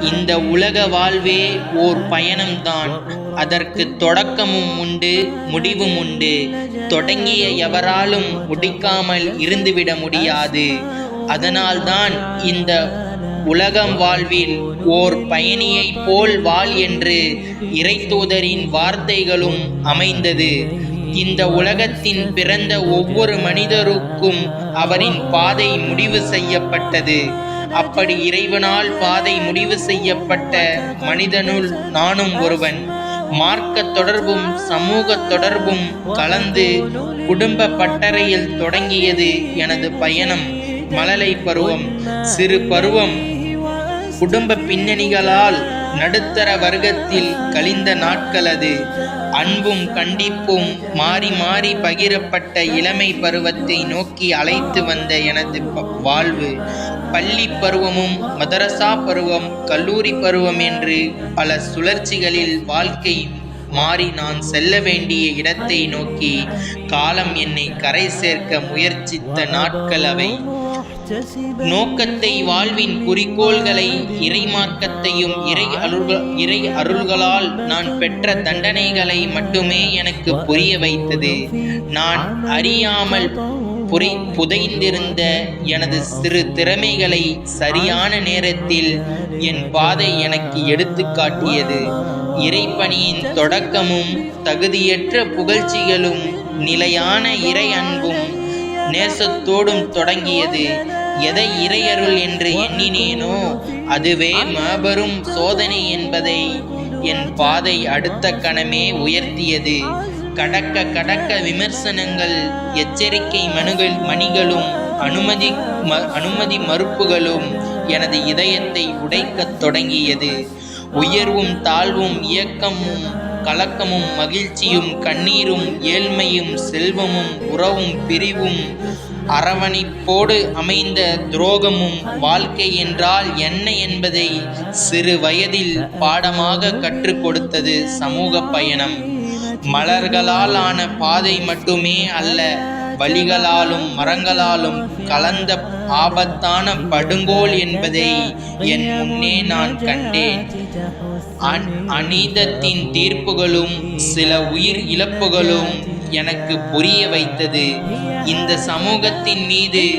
இந்த உலக வாழ்வே ஓர் பயணம்தான். அதற்கு தொடக்கமும் உண்டு முடிவும் உண்டு. தொடங்கிய எவராலும் முடிக்காமல் இருந்துவிட முடியாது. அதனால்தான் இந்த உலகம் வாழ்வில் ஓர் பயணியைப் போல் வாழ் என்று இறைத்தூதரின் வார்த்தைகளும் அமைந்தது. இந்த உலகத்தின் பிறந்த ஒவ்வொரு மனிதருக்கும் அவரின் பாதை முடிவு செய்யப்பட்டது. அப்படி இறைவனால் பாதை முடிவு செய்யப்பட்ட மனிதனுள் நானும் ஒருவன். மார்க்க தொடர்பும் சமூக தொடர்பும் கலந்து குடும்ப பட்டறையில் தொடங்கியது எனது பயணம். மழலை பருவம் சிறு பருவம். குடும்ப பின்னணிகளால் நடுத்தர வர்க்கத்தில் கழிந்த நாட்களது அன்பும் கண்டிப்பும் மாறி மாறி பகிரப்பட்ட இளமை பருவத்தை நோக்கி அழைத்து வந்த எனது வாழ்வு. பள்ளி பருவமும் மதரசா பருவம் கல்லூரி பருவம் என்று பல சுழற்சிகளில் வாழ்க்கை மாறி நான் செல்ல வேண்டிய இடத்தை நோக்கி காலம் என்னை கரை சேர்க்க முயற்சித்த நாட்கள் அவை. நோக்கத்தை வாழ்வின் குறிக்கோள்களை இறைமார்க்கத்தையும் இறை அருள்கள் இறை அருள்களால் நான் பெற்ற தண்டனைகளை மட்டுமே எனக்கு புரிய வைத்தது. நான் அறியாமல் புரி புதைந்திருந்த எனது சிறு திறமைகளை சரியான நேரத்தில் என் பாதை எனக்கு எடுத்து காட்டியது. இறைப்பணியின் தொடக்கமும் தகுதியற்ற புகழ்ச்சிகளும் நிலையான இறை அன்பும் நேசத்தோடும் தொடங்கியது. எதை இறையருள் என்று எண்ணினேனோ அதுவே மாபெரும் சோதனை என்பதை என் பாதை அடுத்த கணமே உயர்த்தியது. கடக்க கடக்க விமர்சனங்கள் எச்சரிக்கை மனுகள் மணிகளும் அனுமதி ம அனுமதி மறுப்புகளும் எனது இதயத்தை உடைக்கத் தொடங்கியது. உயர்வும் தாழ்வும் இயக்கமும் கலக்கமும் மகிழ்ச்சியும் கண்ணீரும் ஏழ்மையும் செல்வமும் உறவும் பிரிவும் அரவணைப்போடு அமைந்த துரோகமும் வாழ்க்கை என்றால் என்ன என்பதை சிறு வயதில் பாடமாக கற்றுக் கொடுத்தது சமூக பயணம். மலர்களால் ஆன பாதை மட்டுமே அல்ல வழிகளாலும் மரங்களாலும் கலந்த ஆபத்தான படுங்கோல் என்பதை என் முன்னே நான் கண்டேன். அந்- அநீதத்தின் தீர்ப்புகளும் சில உயிர் இழப்புகளும் எனக்கு புரிய வைத்தது. இந்த சமூகத்தின் மீது